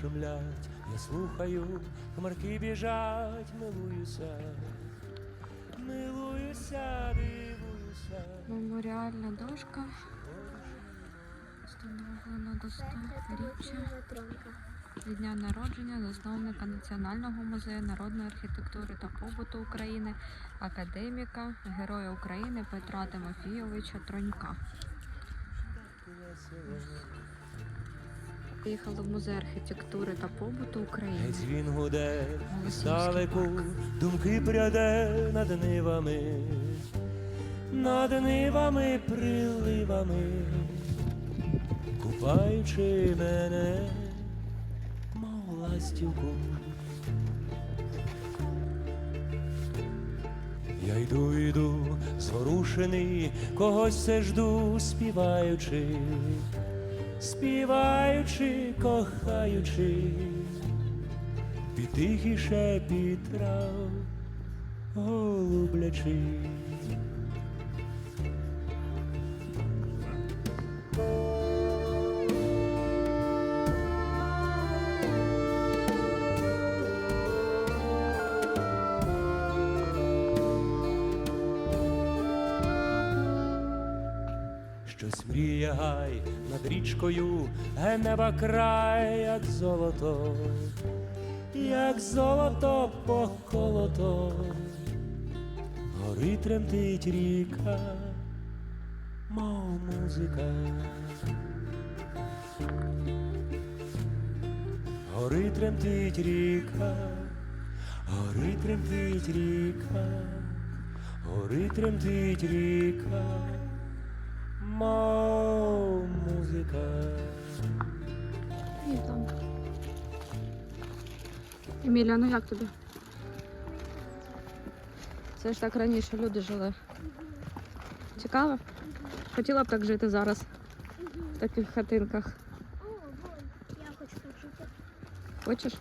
шумлять, я слухаю, хмарки біжать, милуюся, милуюся, дивуюся. Меморіальна дошка. Встановлена до 100-річчя від дня народження засновника Національного музею народної архітектури та побуту України, академіка, Героя України Петра Тимофійовича Тронька. Приїхала в музей архітектури та побуту України. Геть він гуде, здалеку думки пряде над нивами, над нивами приливами, купаючи мене, мов ластівку. Я йду, йду, зворушений, когось все жду, співаючи, співаючи, кохаючи, під тихий шепіт голублячи. Щось мріє гай над річкою, ге неба край, як золото, як золото поколото, горить тремтить ріка, мов музика. Горить тремтить ріка, горить тремтить ріка, горить тремтить ріка. Мов музика. Емілія, ну як тобі? Це ж так раніше люди жили. Цікаво? Хотіла б так жити зараз. В таких хатинках. О, вон, я хочу так жити. Хочеш?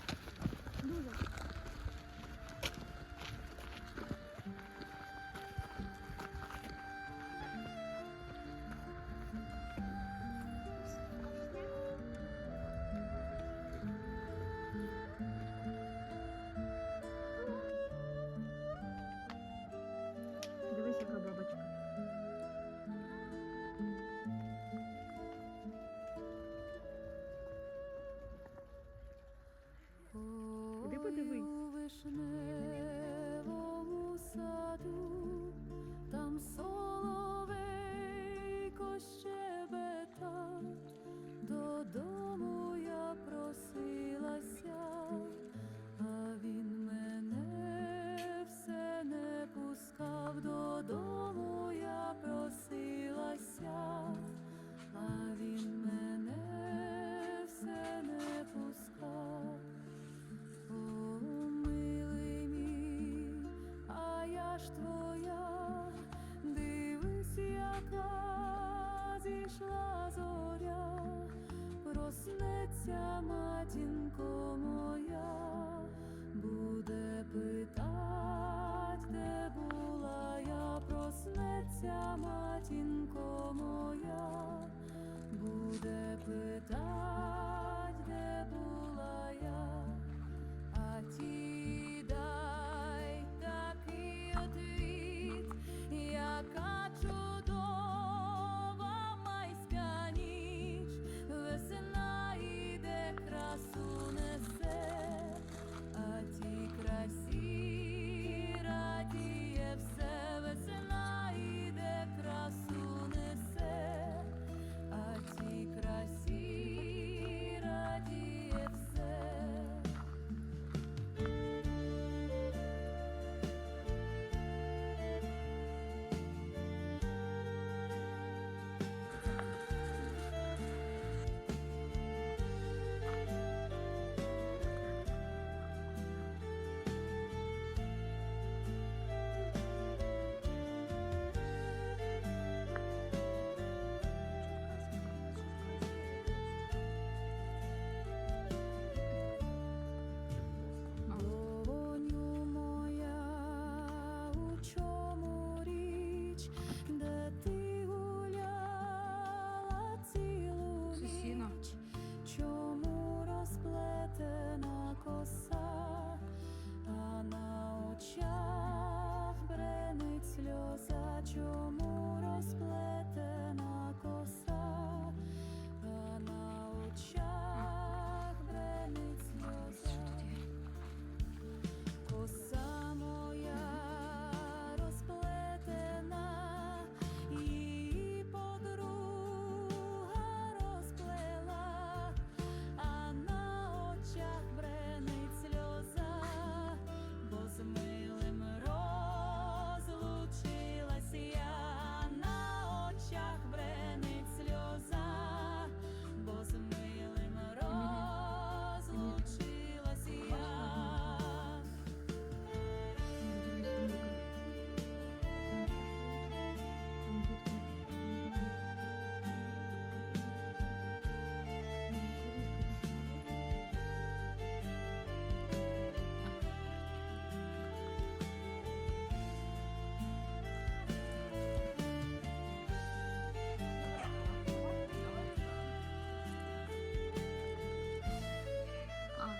Проснеться матінко моя, буде питать, де була я, проснеться матінко моя,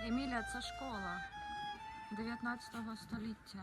Емілія, це школа 19 століття.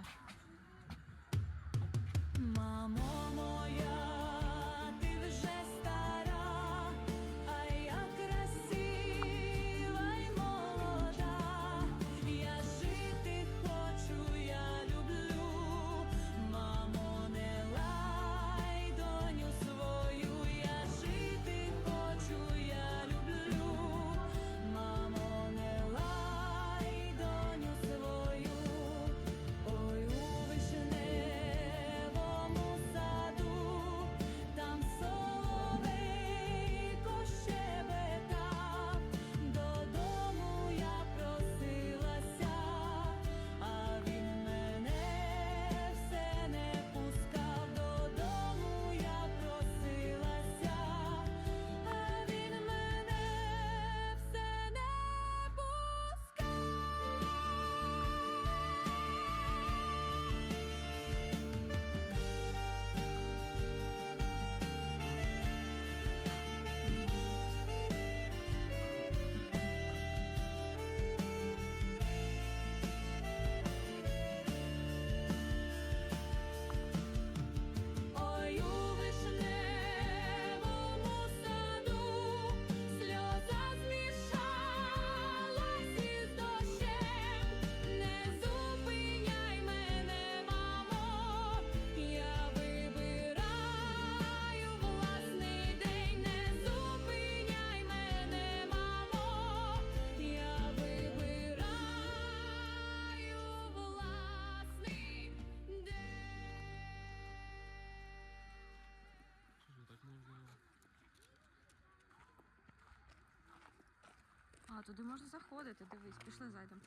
Туди можна заходити, дивись, пішли зайдемо.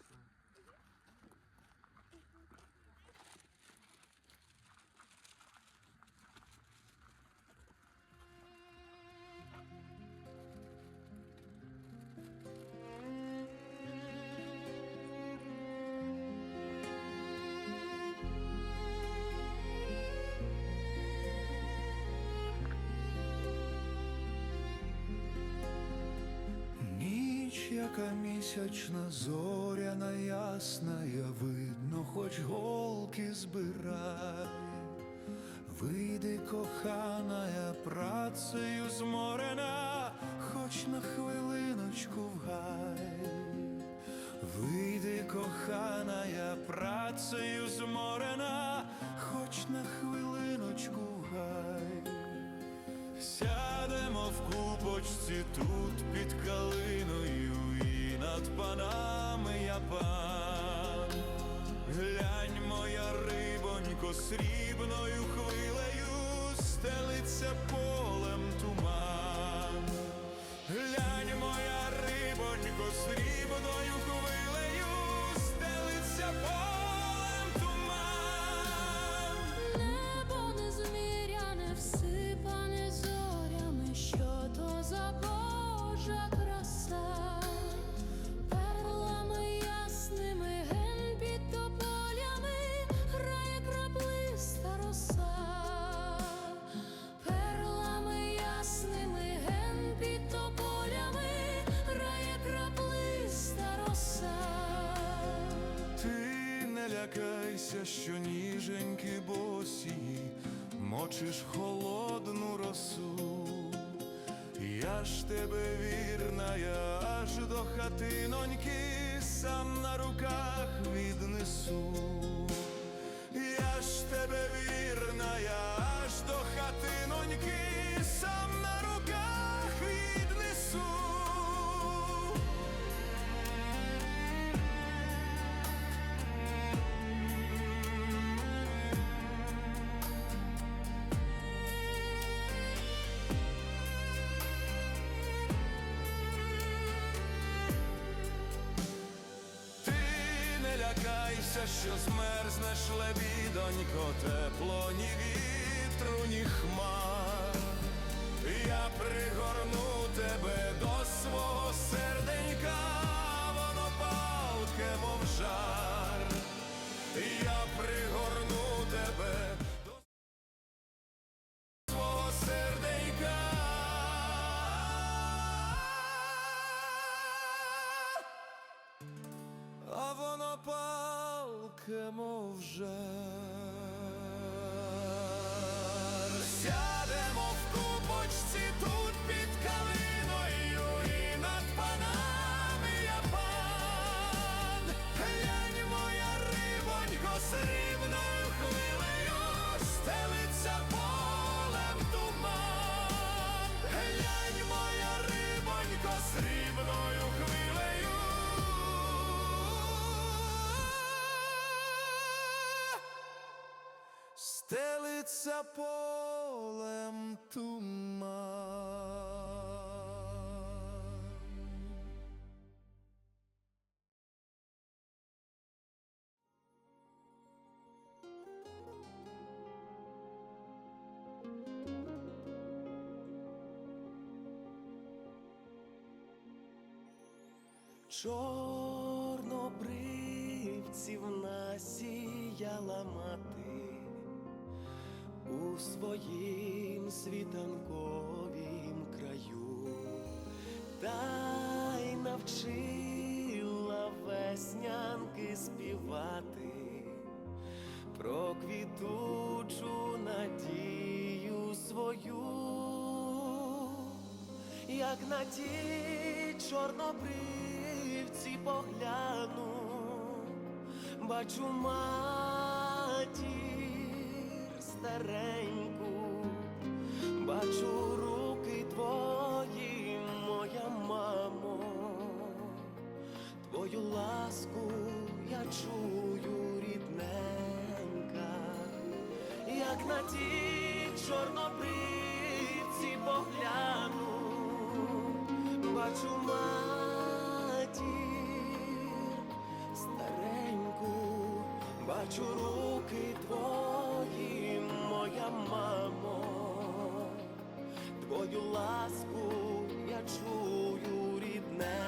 Яка місячна, зоряна ясна, я видно, хоч голки збирай. Вийди, кохана, я працею зморена, хоч на хвилиночку в гай. Вийди, кохана, я працею зморена, хоч на хвилиночку в гай. Сядемо в купочці тут під калиною над панами я пан. Глянь, моя рибонько, срібною хвилею стелиться полем туман. Глянь, моя рибонько, срібною лякайся, що ніженьки босі, мочиш холодну росу. Я ж тебе вірна, я аж до хатиноньки сам на руках віднесу. Я ж тебе вірна, я аж до хатиноньки лякайся, що змерзнеш лебідонько, тепло ні вітру, ні хмар. Я пригорну тебе палке, мов Стелиться полем туман. Чорнобривців насіяла мати у своїм світанковім краю, та й навчила веснянки співати про квітучу надію свою. Як на ті чорнобривці погляну, бачу матір стареньку, бачу руки твої, моя мамо, твою ласку я чую рідненька, як на ті чорнобривці погляну, бачу матір бачу руки твої, твою ласку я чую рідненька.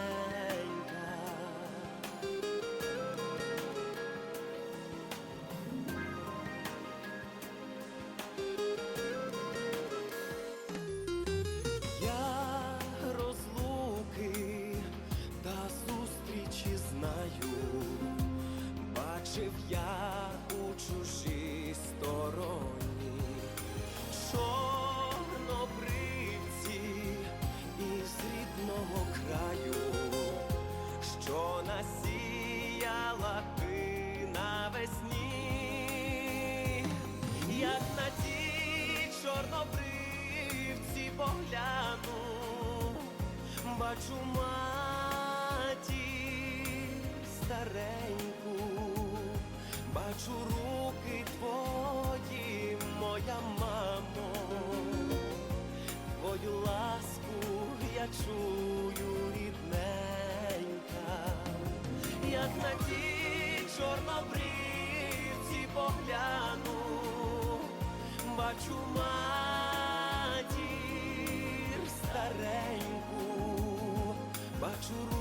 Я чую рідненька, як на ті чорнобривці погляну, бачу матір стареньку, бачу твої.